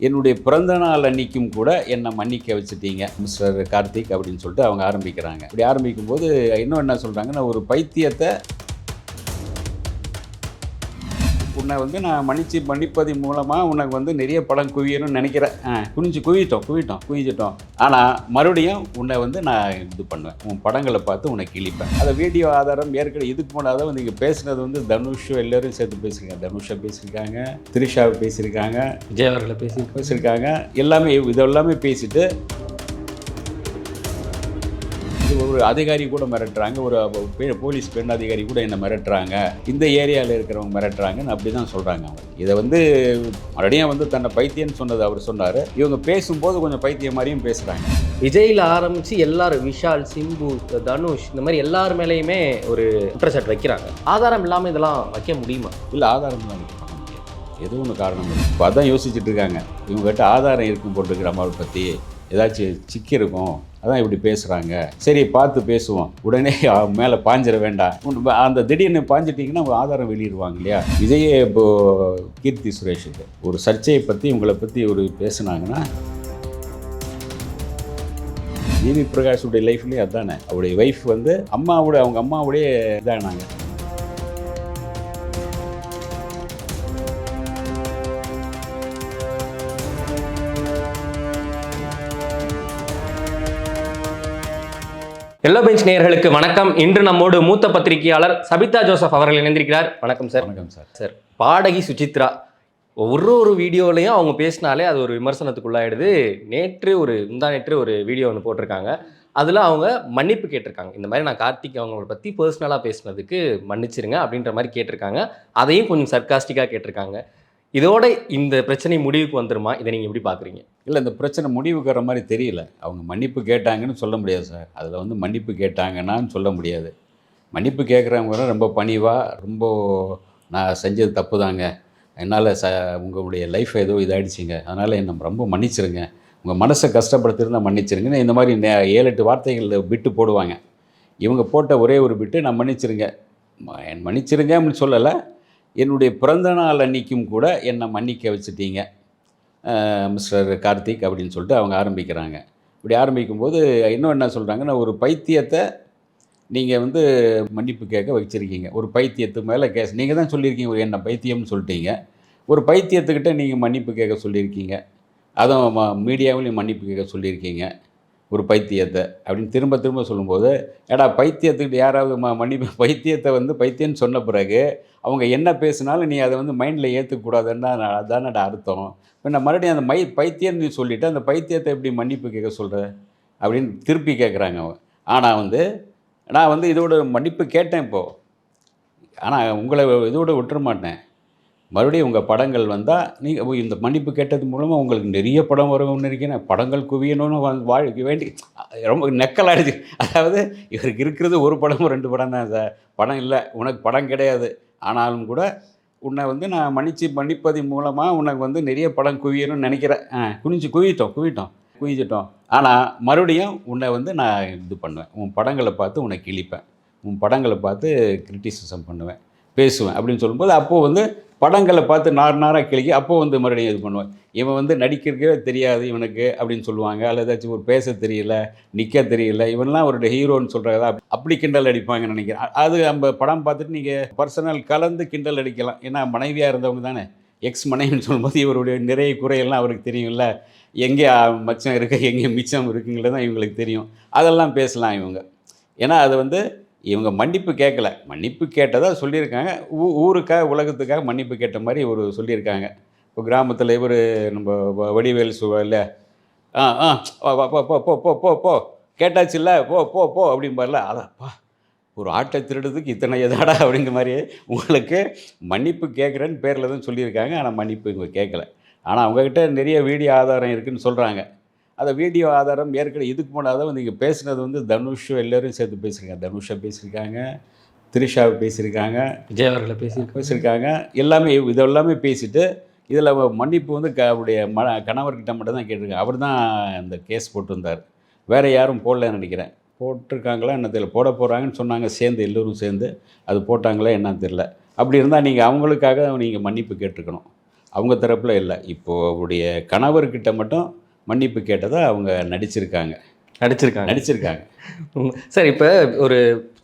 என்னுடைய பிறந்த நாள் அன்னைக்கும் கூட என்னை மன்னிக்க வச்சுட்டீங்க மிஸ்டர் கார்த்திக் அப்படின்னு சொல்லிட்டு அவங்க ஆரம்பிக்கிறாங்க. இப்படி ஆரம்பிக்கும் போது இன்னும் என்ன சொல்கிறாங்கன்னா ஒரு பைத்தியத்தை உன்னை வந்து நான் மன்னிச்சு மன்னிப்பது மூலமாக உனக்கு வந்து நிறைய படம் குவியணும்னு நினைக்கிறேன். குனிஞ்சு குவிட்டோம் குவிட்டோம் குவிஞ்சிட்டோம். ஆனால் மறுபடியும் உன்னை வந்து நான் இது பண்ணுவேன். உன் படங்களை பார்த்து உன்னை கிழிப்பேன். அதை வீடியோ ஆதாரம் ஏற்கனவே இதுக்கு முன்னாடி வந்து நீங்கள் பேசுனது வந்து தனுஷ் எல்லாரும் சேர்த்து பேசியிருக்காங்க. தனுஷை பேசியிருக்காங்க த்ரிஷாவை பேசியிருக்காங்க விஜய் அவர்களை பேசி பேசியிருக்காங்க. எல்லாமே இதெல்லாமே பேசிட்டு இது ஒரு அதிகாரி கூட மிரட்டுறாங்க ஒரு போலீஸ் பெண் அதிகாரி கூட என்ன மிரட்டுறாங்க இந்த ஏரியாவில் இருக்கிறவங்க மிரட்டுறாங்கன்னு அப்படி தான் சொல்கிறாங்க அவங்க. இதை வந்து மறுபடியும் வந்து தன்னை பைத்தியம்னு சொன்னது அவர் சொன்னார். இவங்க பேசும்போது கொஞ்சம் பைத்தியம் மாதிரியும் பேசுகிறாங்க விஜய்ல ஆரம்பிச்சு எல்லாரும் விஷால் சிம்பு தனுஷ் இந்த மாதிரி எல்லார் மேலேயுமே ஒரு குற்றச்சாட்டு வைக்கிறாங்க. ஆதாரம் இல்லாம இதெல்லாம் வைக்க முடியுமா? இல்லை ஆதாரம் தான் எதுவும் ஒன்று காரணம்? இல்லை இப்போ அதான் யோசிச்சுட்டு இருக்காங்க. இவங்ககிட்ட ஆதாரம் இருக்கும் போட்டிருக்கிற அம்மாவை பற்றி ஏதாச்சும் சிக்கி இருக்கும். அதான் இப்படி பேசுகிறாங்க சரி பார்த்து பேசுவோம். உடனே மேலே பாஞ்சிட வேண்டாம். அந்த திடீர்னு பாஞ்சிட்டிங்கன்னா அவங்க ஆதாரம் வெளியிடுவாங்க இல்லையா? விஜயே இப்போ கீர்த்தி சுரேஷுக்கு ஒரு சர்ச்சையை பற்றி உங்களை பற்றி ஒரு பேசுனாங்கன்னா ஜிவி பிரகாஷுடைய லைஃப்லேயே அதானே. அவருடைய ஒய்ஃப் வந்து அம்மாவோட அவங்க அம்மாவுடைய இதானாங்க. எல்லோ பெஞ்ச் நேயர்களுக்கு வணக்கம். இன்று நம்மோடு மூத்த பத்திரிகையாளர் சபிதா ஜோசப் அவர்கள் இணைந்திருக்கிறார். வணக்கம் சார் வணக்கம் சார் சார் பாடகி சுசித்ரா. ஒரு ஒரு வீடியோலையும் அவங்க பேசினாலே அது ஒரு விமர்சனத்துக்குள்ளாயிடுது. நேற்று ஒரு முந்தா நேற்று ஒரு வீடியோ ஒன்று போட்டிருக்காங்க. அதில் அவங்க மன்னிப்பு கேட்டிருக்காங்க. இந்த மாதிரி நான் கார்த்திக் அவங்கள பற்றி பர்சனலாக பேசினதுக்கு மன்னிச்சிருங்க அப்படின்ற மாதிரி கேட்டிருக்காங்க. அதையும் கொஞ்சம் சர்க்காஸ்டிக்காக கேட்டிருக்காங்க. இதோட இந்த பிரச்சனை முடிவுக்கு வந்துருமா? இதை நீங்கள் எப்படி பார்க்குறீங்க இல்லை இந்த பிரச்சனை முடிவுக்கு வர மாதிரி தெரியல. அவங்க மன்னிப்பு கேட்டாங்கன்னு சொல்ல முடியாது சார். அதில் வந்து மன்னிப்பு கேட்டாங்கன்னான்னு சொல்ல முடியாது. மன்னிப்பு கேட்குறவங்க ரொம்ப பணிவாக ரொம்ப நான் செஞ்சது தப்பு தாங்க என்னால் ச உங்களுடைய லைஃப் ஏதோ இதாகிடுச்சிங்க அதனால் என்னை ரொம்ப மன்னிச்சிருங்க. உங்கள் மனசை கஷ்டப்படுத்திருந்தால் மன்னிச்சிருங்கன்னு இந்த மாதிரி நே- ஏழு எட்டு வார்த்தைகளில் பிட்டு போடுவாங்க. இவங்க போட்ட ஒரே ஒரு பிட்டு நான் மன்னிச்சிருங்க. ம- மன்னிச்சிருங்க அப்படின்னு சொல்லலை. என்னுடைய பிறந்த நாள் அன்னைக்கும் கூட என்னை மன்னிக்க வச்சுட்டீங்க. மிஸ்டர் கார்த்திக் அப்படின்னு சொல்லிட்டு அவங்க ஆரம்பிக்கிறாங்க. இப்படி ஆரம்பிக்கும்போது இன்னும் என்ன சொல்கிறாங்கன்னா ஒரு பைத்தியத்தை நீங்கள் வந்து மன்னிப்பு கேட்க வச்சுருக்கீங்க. ஒரு பைத்தியத்து மேலே கேஸ். நீங்கள் தான் சொல்லியிருக்கீங்க ஒரு என்ன பைத்தியம்னு சொல்லிட்டீங்க. ஒரு பைத்தியத்துக்கிட்ட நீங்கள் மன்னிப்பு கேட்க சொல்லியிருக்கீங்க. அதுவும் ம மீடியாவிலையும் மன்னிப்பு கேட்க சொல்லியிருக்கீங்க. ஒரு பைத்தியத்தை அப்படின்னு திரும்ப திரும்ப சொல்லும்போது ஏடா பைத்தியத்துக்கிட்ட யாராவது ம மன்னிப்பு பைத்தியத்தை வந்து பைத்தியம்னு சொன்ன பிறகு அவங்க என்ன பேசினாலும் நீ அதை வந்து மைண்டில் ஏற்றுக்கூடாதுன்னா அதானடா அர்த்தம். இப்போ நான் மறுபடியும் அந்த மை பைத்தியம்னு நீ சொல்லிவிட்டு அந்த பைத்தியத்தை எப்படி மன்னிப்பு கேட்க சொல்கிற அப்படின்னு திருப்பி கேட்குறாங்க அவன். ஆனால் வந்து நான் வந்து இதோட மன்னிப்பு கேட்டேன் இப்போது ஆனால் உங்களை இதோட விட்டுற மாட்டேன். மறுபடியும் உங்கள் படங்கள் வந்தால் நீங்கள் இந்த மன்னிப்பு கேட்டது மூலமாக உங்களுக்கு நிறைய படம் வரும்னு இருக்கேன் படங்கள் குவியணும்னு வந்து வாழ்க்கை வேண்டி ரொம்ப நெக்கலாடுது அதாவது இவருக்கு இருக்கிறது ஒரு படமும் ரெண்டு படம் தான் சார். படம் இல்லை. உனக்கு படம் கிடையாது. ஆனாலும் கூட உன்னை வந்து நான் மன்னிச்சு மன்னிப்பதன் மூலமாக உனக்கு வந்து நிறைய படம் குவியணும்னு நினைக்கிறேன். குனிஞ்சு குவிட்டோம் குவிட்டோம் குவிஞ்சிட்டோம். ஆனால் மறுபடியும் உன்னை வந்து நான் இது பண்ணுவேன். உன் படங்களை பார்த்து உன்னை கிழிப்பேன். உன் படங்களை பார்த்து கிரிட்டிசிசம் பண்ணுவேன். பேசுவேன் அப்படின்னு சொல்லும்போது அப்போது வந்து படங்களை பார்த்து நார் நாராக கிளிக்கி அப்போ வந்து மறுபடியும் இது பண்ணுவேன் இவன் வந்து நடிக்கிறதுக்கே தெரியாது இவனுக்கு அப்படின்னு சொல்லுவாங்க. அல்லது ஏதாச்சும் ஒரு பேச தெரியல நிற்க தெரியல இவன்லாம் ஒரு ஹீரோன்னு சொல்கிறதா அப்படி கிண்டல் அடிப்பாங்கன்னு நினைக்கிறேன். அது நம்ம படம் பார்த்துட்டு நீங்கள் பர்சனல் கலந்து கிண்டல் அடிக்கலாம். ஏன்னா மனைவியாக இருந்தவங்க தானே. எக்ஸ் மனைவின்னு சொல்லும்போது இவருடைய நிறைய குறையெல்லாம் அவருக்கு தெரியும்ல. எங்கே மச்சம் இருக்கு எங்கே மிச்சம் இருக்குங்கிறது தான் இவங்களுக்கு தெரியும். அதெல்லாம் பேசலாம் இவங்க. ஏன்னா அது வந்து இவங்க மன்னிப்பு கேட்கல. மன்னிப்பு கேட்டதா சொல்லியிருக்காங்க. ஊ ஊருக்காக உலகத்துக்காக மன்னிப்பு கேட்ட மாதிரி ஒரு சொல்லியிருக்காங்க. இப்போ கிராமத்தில் இவர் நம்ம வ- வடிவேல் சொல்ல ஆ ஆ போ போ போ போ போ கேட்டாச்சு கேட்டாச்சுல்ல போ போ போ அப்படிம்பார்ல அதாப்பா ஒரு ஆட்டை திருடுறதுக்கு இத்தனை எதாடா அப்படிங்கிற மாதிரி உங்களுக்கு மன்னிப்பு கேட்குறேன்னு பேரில் தான் சொல்லியிருக்காங்க. ஆனால் மன்னிப்பு இவங்க கேட்கல. ஆனால் அவங்கக்கிட்ட நிறைய வீடியோ ஆதாரம் இருக்குன்னு சொல்கிறாங்க அந்த வீடியோ ஆதாரம் ஏற்கனவே இதுக்கு முன்னாடி வந்து நீங்கள் பேசுனது வந்து தனுஷ் எல்லாரும் சேர்த்து பேசியிருக்காங்க தனுஷை பேசியிருக்காங்க த்ரிஷாவை பேசியிருக்காங்க விஜய் அவர்களை பேசி பேசியிருக்காங்க எல்லாமே இதெல்லாமே பேசிட்டு இதில் மன்னிப்பு வந்து க அவருடைய ம கணவர்கிட்ட மட்டும் தான் கேட்டிருக்காங்க. அவர் தான் இந்த கேஸ் போட்டிருந்தார். வேறு யாரும் போடலன்னு நினைக்கிறேன். போட்டிருக்காங்களா என்ன தெரியல. போட போகிறாங்கன்னு சொன்னாங்க. சேர்ந்து எல்லோரும் சேர்ந்து அது போட்டாங்களா என்னன்னு தெரியல. அப்படி இருந்தால் நீங்கள் அவங்களுக்காக நீங்கள் மன்னிப்பு கேட்டிருக்கணும். அவங்க தரப்பில் இல்லை. இப்போது அவருடைய கணவர்கிட்ட மட்டும் மன்னிப்பு கேட்டதை அவங்க நடிச்சிருக்காங்க. நடிச்சிருக்காங்க. நடிச்சிருக்காங்க. சார் இப்போ ஒரு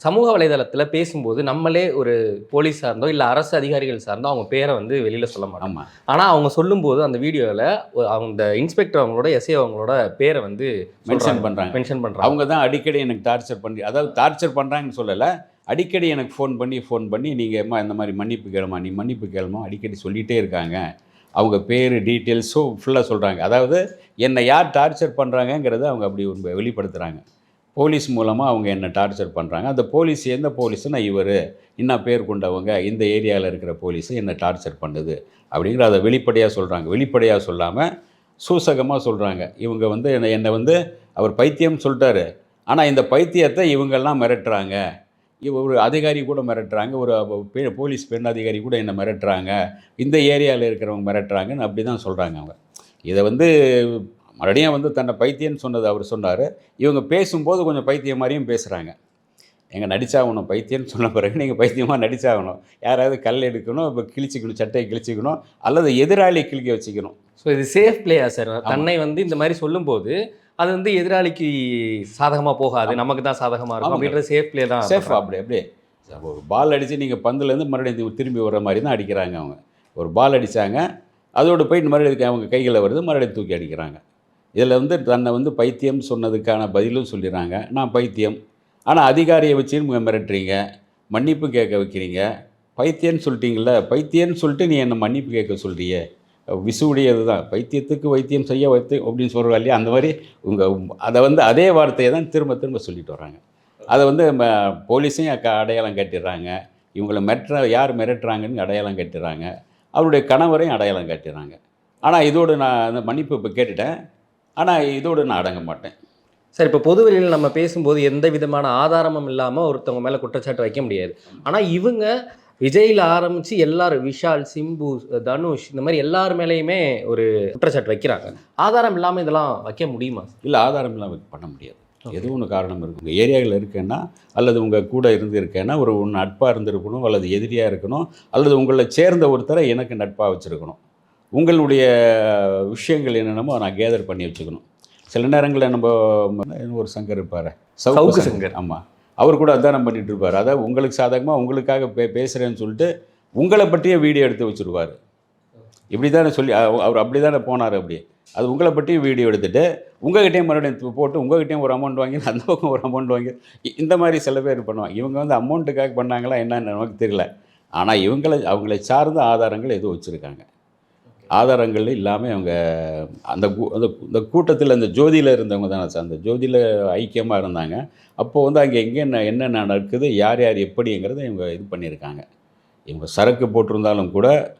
சமூக வலைதளத்தில் பேசும்போது நம்மளே ஒரு போலீஸ் சார்ந்தோ இல்லை அரசு அதிகாரிகள் சார்ந்தோ அவங்க பேரை வந்து வெளியில் சொல்ல மாட்டோம் ஆனால் அவங்க சொல்லும்போது அந்த வீடியோவில் அந்த இன்ஸ்பெக்டர் அவங்களோட எஸ்ஏ அவங்களோட பேரை வந்து மென்ஷன் பண்ணுறாங்க மென்ஷன் பண்ணுறாங்க அவங்க தான் அடிக்கடி எனக்கு டார்ச்சர் பண்ணி அதாவது டார்ச்சர் பண்ணுறாங்கன்னு சொல்லலை அடிக்கடி எனக்கு ஃபோன் பண்ணி ஃபோன் பண்ணி நீங்கள் அம்மா இந்த மாதிரி மன்னிப்பு கேளுமா நீ மன்னிப்பு கேளுமா அடிக்கடி சொல்லிகிட்டே இருக்காங்க. அவங்க பேர் டீட்டெயில்ஸும் ஃபுல்லாக சொல்கிறாங்க அதாவது என்னை யார் டார்ச்சர் பண்ணுறாங்கங்கிறத அவங்க அப்படி வெளிப்படுத்துகிறாங்க போலீஸ் மூலமாக அவங்க என்னை டார்ச்சர் பண்ணுறாங்க அந்த போலீஸ் எந்த போலீஸ்னா இவர். என்ன பேர் கொண்டவங்க. இந்த ஏரியாவில் இருக்கிற போலீஸு என்னை டார்ச்சர் பண்ணுது. அப்படிங்கிற அதை வெளிப்படையாக சொல்கிறாங்க வெளிப்படையாக சொல்லாமல் சூசகமாக சொல்கிறாங்க இவங்க வந்து என்னை என்னை வந்து அவர் பைத்தியம் சொல்லிட்டாரு. ஆனால் இந்த பைத்தியத்தை இவங்கெல்லாம் மிரட்டுறாங்க. ஒரு அதிகாரி கூட மிரட்டுறாங்க ஒரு போலீஸ் பெண் அதிகாரி கூட என்னை மிரட்டுறாங்க இந்த ஏரியாவில் இருக்கிறவங்க மிரட்டுறாங்கன்னு அப்படி தான் சொல்கிறாங்க அவங்க. இதை வந்து மறுபடியும் வந்து தன்னை பைத்தியம்னு சொன்னது அவர் சொன்னார். இவங்க பேசும்போது கொஞ்சம் பைத்தியம் மாதிரியும் பேசுகிறாங்க எங்கள் நடிச்சாகணும் பைத்தியம்னு சொன்ன பிறகு நீங்கள் பைத்தியமாக நடிச்சாகணும். யாராவது கல் எடுக்கணும் இப்போ கிழிச்சிக்கணும் சட்டையை கிழிச்சிக்கணும் அல்லது எதிராளி கிழிக்க வச்சுக்கணும். ஸோ இது சேஃப் பிளேயா சார் தன்னை வந்து இந்த மாதிரி சொல்லும்போது அது வந்து எதிராளிக்கு சாதகமாக போகாது. நமக்கு தான் சாதகமாக இருக்கும். அப்படின்ற சேஃப் பிளே தான் சேஃப் அப்படி அப்படியே அப்போ ஒரு பால் அடித்து நீங்கள் பந்துலேருந்து மறுபடியும் திரும்பி வர்ற மாதிரி தான் அடிக்கிறாங்க அவங்க. ஒரு பால் அடித்தாங்க அதோடு போயிட்டு மறுபடியும் அவங்க கைகளில் வருது மறுபடியும் தூக்கி அடிக்கிறாங்க. இதில் வந்து தன்னை வந்து பைத்தியம் சொன்னதுக்கான பதிலும் சொல்லிடுறாங்க. நான் பைத்தியம். ஆனால் அதிகாரியை வச்சு மிரட்டுறீங்க மன்னிப்பு கேட்க வைக்கிறீங்க. பைத்தியன்னு சொல்லிட்டீங்கள பைத்தியன்னு சொல்லிட்டு நீ என்னை மன்னிப்பு கேட்க சொல்றியே? விசுவுடையது தான் வைத்தியத்துக்கு வைத்தியம் செய்ய வைத்து அப்படின்னு சொல்கிறாங்க இல்லையா? அந்த மாதிரி உங்கள் அதை வந்து அதே வார்த்தையை தான் திரும்ப திரும்ப சொல்லிட்டு வராங்க அதை வந்து போலீஸையும் அடையாளம் கட்டிடுறாங்க. இவங்களை மிரட்டுற யார் மிரட்டுறாங்கன்னு அடையாளம் கட்டிடுறாங்க. அவருடைய கணவரையும் அடையாளம் கட்டிடுறாங்க. ஆனால் இதோடு நான் அந்த மன்னிப்பு இப்போ கேட்டுட்டேன். ஆனால் இதோடு நான் அடங்க மாட்டேன். சார் இப்போ பொதுவெளியில் நம்ம பேசும்போது எந்த விதமான ஆதாரமும் இல்லாமல் ஒருத்தவங்க மேலே குற்றச்சாட்டு வைக்க முடியாது. ஆனால் இவங்க விஜயில் ஆரம்பித்து எல்லாரும் விஷால் சிம்பு தனுஷ் இந்த மாதிரி எல்லார் மேலேயுமே ஒரு குற்றச்சாட்டு வைக்கிறாங்க. ஆதாரம் இல்லாமல் இதெல்லாம் வைக்க முடியுமா? இல்லை ஆதாரம் இல்லாமல் பண்ண முடியாது. ஏதோ ஒன்று காரணம் இருக்கும் உங்கள் ஏரியாவில் இருக்கேன்னா அல்லது உங்கள் கூட இருந்து இருக்கேன்னா ஒரு ஒன்று நட்பாக இருந்திருக்கணும் அல்லது எதிரியாக இருக்கணும் அல்லது உங்களை சேர்ந்த ஒருத்தரை எனக்கு நட்பாக வச்சுருக்கணும். உங்களுடைய விஷயங்கள் என்னென்னமோ நான் கேதர் பண்ணி வச்சுக்கணும். சில நேரங்களில் நம்ம ஒரு சங்கர் இருப்பார். சவுக்கு சங்கர். ஆமாம் அவர் கூட அதானம் பண்ணிகிட்டு இருப்பார். அதாவது உங்களுக்கு சாதகமாக உங்களுக்காக பே பேசுகிறேன்னு சொல்லிட்டு உங்களை பற்றியே வீடியோ எடுத்து வச்சுருவார். இப்படி தானே சொல்லி அவர் அப்படி தானே போனார் அப்படி. அது உங்களை பற்றியும் வீடியோ எடுத்துகிட்டு உங்கள்கிட்டயும் மறுபடியும் போட்டு உங்ககிட்டயும் ஒரு அமௌண்ட் வாங்கி அந்த பக்கம் ஒரு அமௌண்ட் வாங்கி இந்த மாதிரி சில பேர் பண்ணுவாங்க. இவங்க வந்து அமௌண்ட்டுக்காக பண்ணாங்களா என்னன்னு நமக்கு தெரியல. ஆனால் இவங்களை அவங்களை சார்ந்த ஆதாரங்கள் எதுவும் வச்சுருக்காங்க. ஆதாரங்கள் இல்லாமல் அவங்க அந்த கூ- அந்த இந்த கூட்டத்தில் அந்த ஜோதியில் இருந்தவங்க தானே சார். அந்த ஜோதியில் ஐக்கியமாக இருந்தாங்க. அப்போது வந்து அங்கே எங்கே என்ன என்னென்ன நடக்குது யார் யார் எப்படிங்கிறத இவங்க இது பண்ணியிருக்காங்க. இவங்க சரக்கு போட்டிருந்தாலும் கூட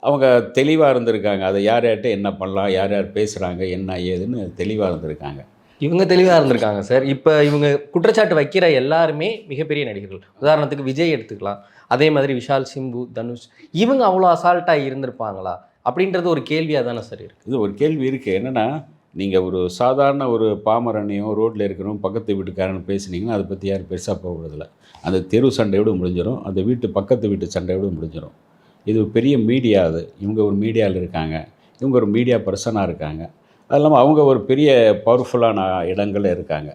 அவங்க தெளிவாக இருந்திருக்காங்க. அதை யார் யார்கிட்ட என்ன பண்ணலாம் யார் யார் பேசுகிறாங்க என்ன ஏதுன்னு தெளிவாக இருந்திருக்காங்க. இவங்க தெளிவாக இருந்திருக்காங்க சார். இப்போ இவங்க குற்றச்சாட்டு வைக்கிற எல்லாருமே மிகப்பெரிய நடிகர்கள். உதாரணத்துக்கு விஜய் எடுத்துக்கலாம். அதே மாதிரி விஷால் சிம்பு தனுஷ் இவங்க அவ்வளோ அசால்ட்டாக இருந்திருப்பாங்களா? அப்படின்றது ஒரு கேள்வியாக தானே சார் இருக்குது இது ஒரு கேள்வி இருக்குது என்னென்னா நீங்கள் ஒரு சாதாரண ஒரு பாமரனையும் ரோட்டில் இருக்கிறவங்க பக்கத்து வீட்டுக்காரன் பேசுனீங்கன்னா அதை பற்றி யாரும் பெருசாக போகிறதில்ல. அந்த தெரு சண்டையோடு முடிஞ்சிடும் அந்த வீட்டு பக்கத்து வீட்டு சண்டையோடு முடிஞ்சிடும் இது பெரிய மீடியா அது. இவங்க ஒரு மீடியாவில் இருக்காங்க. இவங்க ஒரு மீடியா பர்சனாக இருக்காங்க. அது இல்லாமல் அவங்க ஒரு பெரிய பவர்ஃபுல்லான இடங்களில் இருக்காங்க.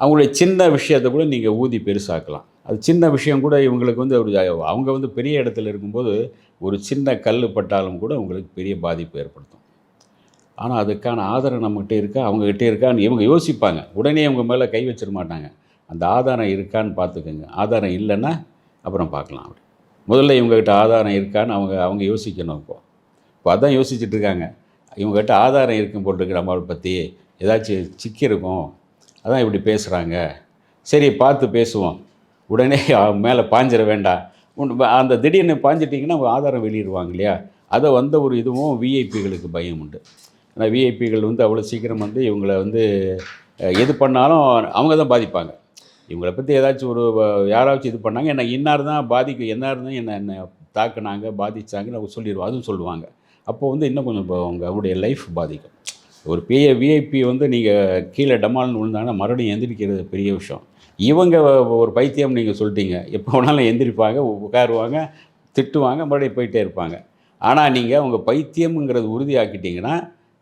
அவங்களுடைய சின்ன விஷயத்தை கூட நீங்கள் ஊதி பெருசாக்கலாம். அது சின்ன விஷயம் கூட இவங்களுக்கு வந்து ஒரு அவங்க வந்து பெரிய இடத்துல இருக்கும்போது ஒரு சின்ன கல் பட்டாலும் கூட உங்களுக்கு பெரிய பாதிப்பு ஏற்படுத்தும். ஆனால் அதுக்கான ஆதாரம் நம்மகிட்ட இருக்கா? அவங்ககிட்ட இருக்கான்னு இவங்க யோசிப்பாங்க. உடனே அவங்க மேலே கை வச்சிட மாட்டாங்க. அந்த ஆதாரம் இருக்கான்னு பார்த்துக்கோங்க. ஆதாரம் இல்லைன்னா அப்புறம் பார்க்கலாம் அப்படி. முதல்ல இவங்ககிட்ட ஆதாரம் இருக்கான்னு அவங்க அவங்க யோசிக்கணும் இப்போ. இப்போ அதான் யோசிச்சுட்டு இருக்காங்க. இவங்ககிட்ட ஆதாரம் இருக்கும் போட்டிருக்கு நம்மளை பற்றி ஏதாச்சும் சிக்கி இருக்கும். அதான் இப்படி பேசுகிறாங்க சரி பார்த்து பேசுவோம். உடனே மேலே பாஞ்சிட வேண்டாம். உன் அந்த திடீர்னு பாஞ்சிட்டிங்கன்னா அவங்க ஆதாரம் வெளியிடுவாங்க இல்லையா? அதை வந்த ஒரு இதுவும் விஐபிகளுக்கு பயம் உண்டு. ஏன்னா விஐபிகள் வந்து அவ்வளோ சீக்கிரம் வந்து இவங்களை வந்து எது பண்ணாலும் அவங்க தான் பாதிப்பாங்க. இவங்களை பற்றி ஏதாச்சும் ஒரு யாராச்சும் இது பண்ணாங்க என்ன இன்னார் தான் பாதிக்கும் என்னார் தான் என்ன என்ன தாக்குனாங்க பாதித்தாங்கன்னு அவங்க சொல்லிடுவோம் அதுவும் சொல்லுவாங்க. அப்போ வந்து இன்னும் கொஞ்சம் இப்போ அவங்க அவங்களுடைய லைஃப் பாதிக்கும். ஒரு பெரிய விஐபி வந்து நீங்கள் கீழே டமால்னு விழுந்தாங்கன்னா மறுபடியும் எந்திரிக்கிறது பெரிய விஷயம். இவங்க ஒரு பைத்தியம் நீங்கள் சொல்லிட்டீங்க. எப்போ வேணாலும் எந்திரிப்பாங்க உட்காருவாங்க திட்டுவாங்க மறுபடியும் போயிட்டே இருப்பாங்க. ஆனால் நீங்கள் உங்கள் பைத்தியம்ங்கிறது உறுதியாக்கிட்டீங்கன்னா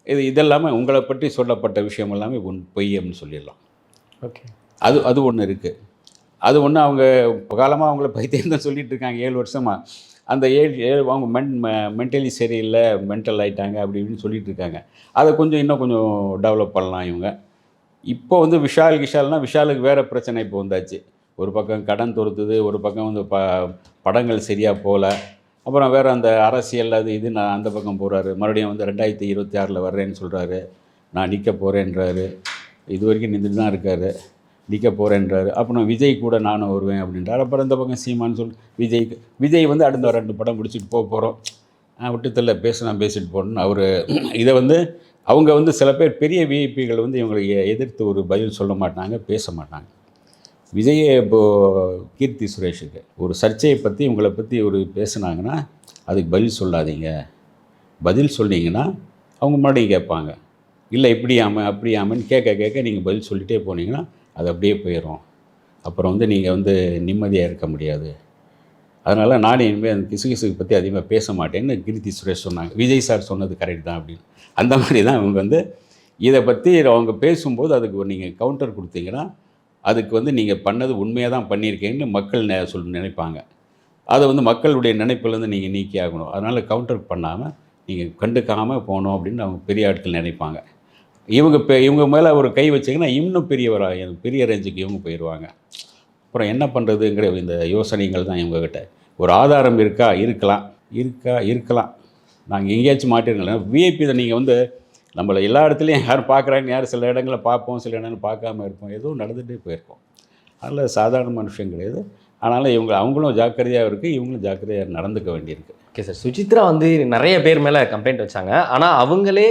இது இதெல்லாமே உங்களை பற்றி சொல்லப்பட்ட விஷயம் எல்லாமே உன் பொய்யம்னு சொல்லிடலாம். ஓகே. அது அது ஒன்று இருக்குது அது ஒன்று அவங்க காலமாக அவங்கள பைத்தியம் தான் சொல்லிட்டு இருக்காங்க ஏழு வருஷமாக அந்த ஏழு ஏழு அவங்க மென் மென்டலி சரியில்லை மென்டல் ஆகிட்டாங்க அப்படி இப்படின்னு சொல்லிட்டு இருக்காங்க. அதை கொஞ்சம் இன்னும் கொஞ்சம் டெவலப் பண்ணலாம் இவங்க. இப்போ வந்து விஷால் கிஷால்னால் விஷாலுக்கு வேறு பிரச்சனை இப்போ வந்தாச்சு. ஒரு பக்கம் கடன் தொடுத்துது ஒரு பக்கம் வந்து ப படங்கள் சரியாக போகல. அப்புறம் வேறு அந்த அரசியல் அது இது நான் அந்த பக்கம் போகிறாரு மறுபடியும் வந்து ரெண்டாயிரத்தி இருபத்தி ஆறில் வர்றேன்னு சொல்கிறாரு நான் நிற்க போகிறேன்றாரு இது வரைக்கும் நின்றுட்டு தான் இருக்காரு. நிற்க போகிறேன்றாரு அப்புறம் விஜய் கூட நானும் வருவேன் அப்படின்றார். அப்புறம் இந்த பக்கம் சீமான்னு சொல்லி விஜய் விஜய் வந்து அடுத்த ரெண்டு படம் பிடிச்சிட்டு போக போகிறோம் விட்டு பேசினா பேசிட்டு போகணும்னு அவர் இதை வந்து அவங்க வந்து சில பேர் பெரிய விஐபிகள் வந்து இவங்களை எ- எதிர்த்து ஒரு பதில் சொல்ல மாட்டாங்க பேச மாட்டாங்க. விஜயை இப்போது கீர்த்தி சுரேஷுக்கு ஒரு சர்ச்சையை பற்றி உங்களை பற்றி ஒரு பேசுனாங்கன்னா அதுக்கு பதில் சொல்லாதீங்க. பதில் சொன்னீங்கன்னா அவங்க மறுபடியும் கேட்பாங்க. இல்லை இப்படியாம அப்படியாமன்னு கேட்க கேட்க நீங்கள் பதில் சொல்லிட்டே போனீங்கன்னா அது அப்படியே போயிடும் அப்புறம் வந்து நீங்கள் வந்து நிம்மதியாக இருக்க முடியாது. அதனால் நானே இனிமேல் அந்த கிசுகிசுக்கு பற்றி அதிகமாக பேச மாட்டேன்னு கீர்த்தி சுரேஷ் சொன்னாங்க. விஜய் சார் சொன்னது கரெக்ட் தான் அப்படின்னு. அந்த மாதிரி தான் இவங்க வந்து இதை பற்றி அவங்க பேசும்போது அதுக்கு நீங்கள் கவுண்டர் கொடுத்தீங்கன்னா அதுக்கு வந்து நீங்கள் பண்ணது உண்மையாக தான் பண்ணியிருக்கீங்கன்னு மக்கள் நெ சொல் நினைப்பாங்க. அதை வந்து மக்களுடைய நினைப்பிலேருந்து நீங்கள் நீக்கி ஆகணும் அதனால் கவுண்டர் பண்ணாமல் நீங்கள் கண்டுக்காமல் போகணும் அப்படின்னு அவங்க பெரிய ஆட்கள் நினைப்பாங்க. இவங்க பெ இவங்க மேலே ஒரு கை வச்சிங்கன்னா இன்னும் பெரியவராக பெரிய ரேஞ்சுக்கு இவங்க போயிடுவாங்க. அப்புறம் என்ன பண்ணுறதுங்கிற இந்த யோசனைகள் தான் இவங்ககிட்ட ஒரு ஆதாரம் இருக்கா? இருக்கலாம். இருக்கா? இருக்கலாம். நாங்கள் எங்கேயாச்சும் மாட்டிருக்கலாம் விஐபி தான் நீங்கள் வந்து நம்மளை எல்லா இடத்துலையும் யார் பார்க்குறாங்க யார் சில இடங்களில் பார்ப்போம் சில இடங்களில் பார்க்காம இருப்போம். எதுவும் நடந்துகிட்டே போயிருக்கோம். அதில் சாதாரண மனுஷன் கிடையாது. ஆனாலும் இவங்க அவங்களும் ஜாக்கிரதையாக இருக்குது இவங்களும் ஜாக்கிரதையாக நடந்துக்க வேண்டியிருக்கு. ஓகே சார் சுசித்ரா வந்து நிறைய பேர் மேலே கம்ப்ளைண்ட் வச்சாங்க. ஆனால் அவங்களே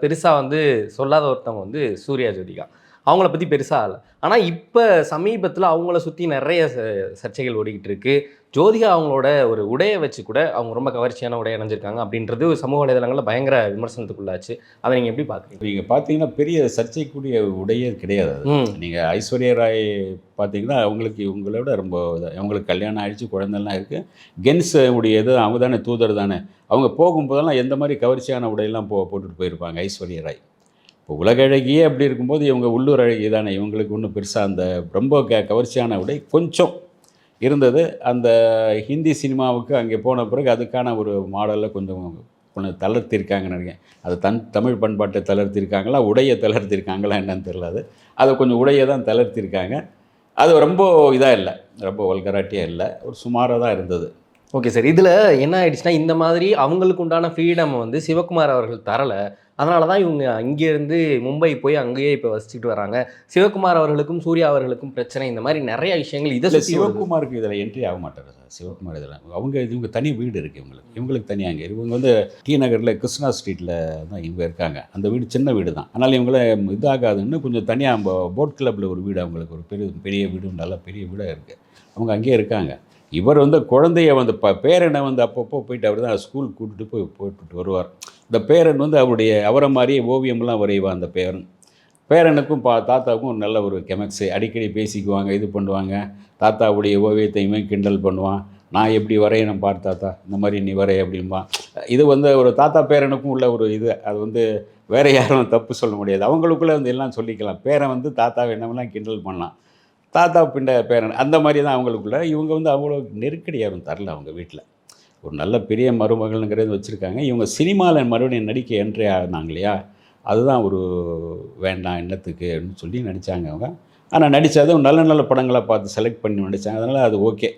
பெருசாக வந்து சொல்லாத ஒருத்தவங்க வந்து சூர்யா ஜோதிகா. அவங்கள பற்றி பெருசாக இல்லை. ஆனால் இப்போ சமீபத்தில் அவங்கள சுற்றி நிறைய ச- சர்ச்சைகள் ஓடிக்கிட்டு இருக்கு. ஜோதிகா அவங்களோட ஒரு உடையை வச்சு கூட அவங்க ரொம்ப கவர்ச்சியான உடை அணிஞ்சிருக்காங்க அப்படின்றது சமூக வலைதளங்களில் பயங்கர விமர்சனத்துக்குள்ளாச்சு. அதை நீங்கள் எப்படி பார்க்குறீங்க நீங்கள் பார்த்தீங்கன்னா பெரிய சர்ச்சைக்குரிய உடையே கிடையாது அது. நீங்கள் ஐஸ்வர்யா ராய் பார்த்தீங்கன்னா அவங்களுக்கு இவங்கள விட ரொம்ப. அவங்களுக்கு கல்யாணம் ஆயிடுச்சு குழந்தைலாம் இருக்குது கென்ஸ் உடைய இது அவங்க தானே தூதர் தானே. அவங்க போகும்போதெல்லாம் எந்த மாதிரி கவர்ச்சியான உடையெல்லாம் போ போட்டுட்டு போயிருப்பாங்க ஐஸ்வர்யா ராய்? இப்போ உலகழகியே அப்படி இருக்கும்போது இவங்க உள்ளூர் அழகி தானே? இவங்களுக்கு ஒன்றும் பெருசாக அந்த ரொம்ப க கவர்ச்சியான உடை கொஞ்சம் இருந்தது. அந்த ஹிந்தி சினிமாவுக்கு அங்கே போன பிறகு அதுக்கான ஒரு மாடலில் கொஞ்சம் கொஞ்சம் தளர்த்திருக்காங்கன்னு நினைக்கிறேன். அது தன் தமிழ் பண்பாட்டை தளர்த்திருக்காங்களா உடையை தளர்த்திருக்காங்களா என்னன்னு தெரியல அது. அதை கொஞ்சம் உடையை தான் தளர்த்திருக்காங்க. அது ரொம்ப இதாக இல்லை ரொம்ப வல்கராட்டியாக இல்லை ஒரு சுமாராக தான் இருந்தது. Okay sir. இதில் என்ன ஆயிடுச்சுன்னா இந்த மாதிரி அவங்களுக்கு உண்டான ஃப்ரீடம் வந்து சிவகுமார் அவர்கள் தரலை. அதனால தான் இவங்க அங்கேருந்து மும்பை போய் அங்கேயே இப்போ வசிச்சுட்டு வராங்க. சிவகுமார் அவர்களுக்கும் சூர்யா அவர்களுக்கும் பிரச்சனை. இந்த மாதிரி நிறைய விஷயங்கள் இதை இல்லை சுற்றி சிவகுமாருக்கு இதில் என்ட்ரி ஆக மாட்டார் சார் சிவகுமார் இதில் அவங்க இவங்க தனி வீடு இருக்குது இவங்களுக்கு. இவங்களுக்கு தனியாக அங்கே இவங்க வந்து டி நகரில் கிருஷ்ணா ஸ்ட்ரீட்டில் தான் இவங்க இருக்காங்க. அந்த வீடு சின்ன வீடு தான். அதனால் இவங்கள இதாகாதுன்னு கொஞ்சம் தனியாக போட் கிளப்பில் ஒரு வீடு அவங்களுக்கு ஒரு பெரிய பெரிய வீடு நல்ல பெரிய வீடாக இருக்குது அவங்க அங்கேயே இருக்காங்க. இவர் வந்து குழந்தைய வந்து ப பேரனை வந்து அப்பப்போ போயிட்டு அவர் தான் ஸ்கூல் கூட்டிட்டு போய் போட்டுட்டு வருவார். இந்த பேரன் வந்து அவருடைய அவரை மாதிரியே ஓவியம்லாம் வரைவான் அந்த பேரன். பேரனுக்கும் பா தாத்தாவுக்கும் ஒரு நல்ல ஒரு கெமிக்ஸு அடிக்கடி பேசிக்குவாங்க இது பண்ணுவாங்க. தாத்தாவுடைய ஓவியத்தை இவன் கிண்டல் பண்ணுவான். நான் எப்படி வரையணும் பார் தாத்தா இந்த மாதிரி நீ வரைய அப்படிம்பான் இது வந்து ஒரு தாத்தா பேரனுக்கும் உள்ள ஒரு இது. அது வந்து வேறு யாரும் தப்பு சொல்ல முடியாது. அவங்களுக்குள்ளே வந்து எல்லாம் சொல்லிக்கலாம். பேரன் வந்து தாத்தாவை என்னமெல்லாம் கிண்டல் பண்ணலாம் தாத்தா பிண்ட பேரன். அந்த மாதிரி தான் அவங்களுக்குள்ள. இவங்க வந்து அவ்வளோ நெருக்கடி யாரும் தரல அவங்க வீட்டில் ஒரு நல்ல பெரிய மருமகள்ங்கிறது வச்சுருக்காங்க. இவங்க சினிமாவில் மறுபடியும் நடிக்க என்றே ஆனாங்க இல்லையா? அதுதான் ஒரு வேண்டாம் என்னத்துக்குன்னு சொல்லி நடித்தாங்க அவங்க. ஆனால் நடித்ததும் நல்ல நல்ல படங்களை பார்த்து செலக்ட் பண்ணி நடித்தாங்க அதனால் அது ஓகே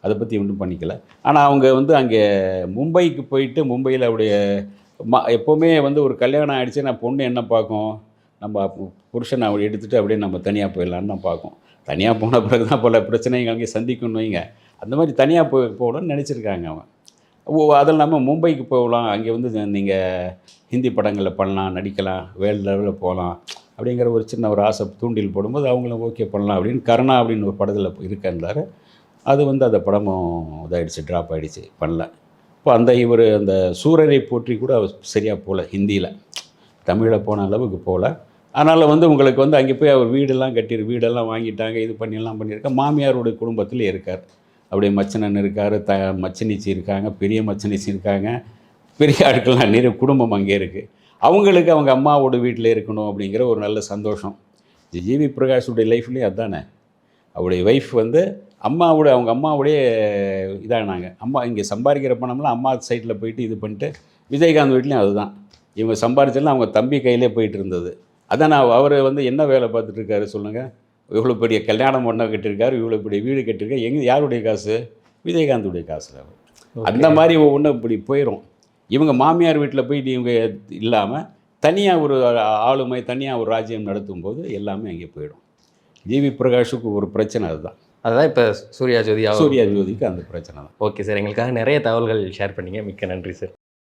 அதை பற்றி ஒன்றும் பண்ணிக்கல. ஆனால் அவங்க வந்து அங்கே மும்பைக்கு போயிட்டு மும்பையில் அவருடைய ம எப்போவுமே வந்து ஒரு கல்யாணம் ஆகிடுச்சு நான் பொண்ணு என்ன பார்க்கும்? நம்ம பு- புருஷனை அவளை எடுத்துகிட்டு அப்படியே நம்ம தனியாக போயிடலான்னு தான் பார்க்கும். தனியாக போன பிறகு தான் பல பிரச்சனைகள் அங்கே சந்திக்கணும் வைங்க. அந்த மாதிரி தனியாக போய் போகணும்னு நினச்சிருக்காங்க அவன் ஓ அது இல்லாமல் மும்பைக்கு போகலாம். அங்கே வந்து நீங்கள் ஹிந்தி படங்களில் பண்ணலாம் நடிக்கலாம் வேர்ல்டு லெவலில் போகலாம் அப்படிங்கிற ஒரு சின்ன ஒரு ஆசை தூண்டில் போடும்போது அவங்களும் ஓகே பண்ணலாம் அப்படின்னு கருணா அப்படின்னு ஒரு படத்தில் இருக்காருந்தார் அது வந்து அந்த படமும் இதாகிடுச்சு ட்ராப் ஆகிடுச்சு பண்ணல. இப்போ அந்த இவர் அந்த சூரரை போற்றி கூட அவர் சரியாக போகல ஹிந்தியில். தமிழில் போன அளவுக்கு போகல. அதனால் வந்து உங்களுக்கு வந்து அங்கே போய் அவர் வீடெல்லாம் கட்டி வீடெல்லாம் வாங்கிட்டாங்க இது பண்ணியெல்லாம் பண்ணியிருக்கேன் மாமியாரோட குடும்பத்தில் இருக்கார். அப்படியே மச்சனன் இருக்கார் த மச்சனிச்சி இருக்காங்க பெரிய மச்சனிச்சி இருக்காங்க. பெரிய ஆட்கள்லாம் நிறைய குடும்பம் அங்கே இருக்குது அவங்களுக்கு அவங்க அம்மாவோட வீட்டில் இருக்கணும் அப்படிங்கிற ஒரு நல்ல சந்தோஷம். ஜிவி பிரகாஷுடைய லைஃப்லேயும் அதுதானே அவருடைய ஒய்ஃப் வந்து அம்மாவோட அவங்க அம்மாவுடைய இதானாங்க. அம்மா இங்கே சம்பாதிக்கிற பணம்லாம் அம்மா சைட்டில் போயிட்டு இது பண்ணிட்டு விஜயகாந்த் வீட்லேயும் அதுதான். இவங்க சம்பாரிச்செல்லாம் அவங்க தம்பி கையிலே போயிட்டு இருந்தது. அதான் நான் அவர் வந்து என்ன வேலை பார்த்துட்ருக்காரு சொல்லுங்கள் இவ்வளோ பெரிய கல்யாணம் பண்ண கட்டியிருக்காரு இவ்வளோ பெரிய வீடு கட்டியிருக்காரு. எங்கே யாருடைய காசு? விஜயகாந்துடைய காசு அவர் அந்த மாதிரி ஒவ்வொன்றும் இப்படி போயிடும் இவங்க மாமியார் வீட்டில் போயிட்டு இவங்க இல்லாமல் தனியாக ஒரு ஆளுமை தனியாக ஒரு ராஜ்யம் நடத்தும் போது எல்லாமே அங்கே போயிடும். ஜிவி பிரகாஷுக்கு ஒரு பிரச்சனை அதுதான். அதுதான் இப்போ சூர்யா ஜோதி சூர்யா ஜோதிக்கு அந்த பிரச்சனை தான். ஓகே சார் எங்களுக்காக நிறைய தகவல்கள் ஷேர் பண்ணீங்க. மிக்க நன்றி சார்.